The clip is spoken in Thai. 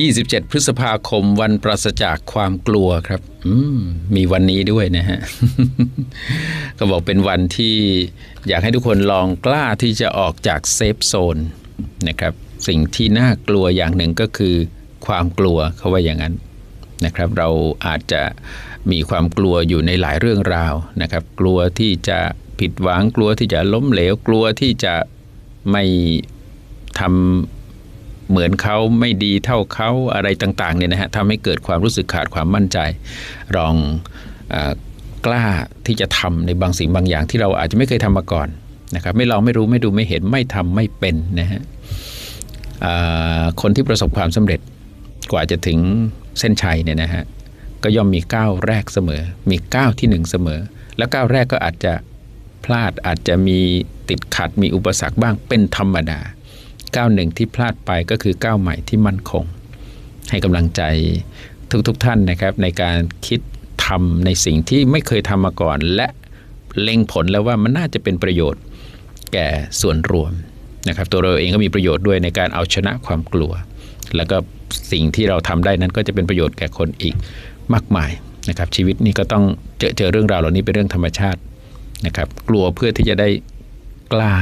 27 พฤษภาคมวันปราศจากความกลัวครับมมีวันนี้ด้วยนะฮะ ก็บอกเป็นวันที่อยากให้ทุกคนลองกล้าที่จะออกจากเซฟโซนนะครับ สิ่งที่น่ากลัวอย่างหนึ่งก็คือ ความกลัวเขาว่าอย่างนั้นนะครับ เราอาจจะมีความกลัวอยู่ในหลายเรื่องราวนะครับ กลัวที่จะผิดหวังกลัวที่จะล้มเหลวกลัวที่จะไม่ทำ เหมือนเขาไม่ดีเท่าเขาอะไรต่างๆเนี่ยนะฮะทำให้เกิดความรู้สึกขาดความมั่นใจลองอกล้าที่จะทำในบางสิ่งบางอย่างที่เราอาจจะไม่เคยทำมาก่อนนะครับไม่ลองไม่รู้ไม่ดูไม่เห็นไม่ทำไม่เป็นนะฮะคนที่ประสบความสำเร็จกว่าจะถึงเส้นชัยเนี่ยนะฮะก็ย่อมมีก้าวแรกเสมอ มีก้าวที่หนึ่งเสมอ แล้วก้าวแรกก็อาจจะพลาดอาจจะมีติดขัดมีอุปสรรคบ้างเป็นธรรมดา ก้าวหนึ่งที่พลาดไปก็คือก้าวใหม่ที่มั่นคง ให้กำลังใจทุกๆทท่านนะครับในการคิดทำในสิ่งที่ไม่เคยทำมาก่อน และเล็งผลแล้วว่ามันน่าจะเป็นประโยชน์แก่ส่วนรวมนะครับตัวเราเองก็มีประโยชน์ด้วยในการเอาชนะความกลัว แล้วก็สิ่งที่เราทำได้นั้นก็จะเป็นประโยชน์แก่คนอีกมากมายนะครับชีวิตนี้ก็ต้องเจอเจอเรื่องราวเหล่านี้เป็นเรื่องธรรมชาตินะครับกลัวเพื่อที่จะได้กล้า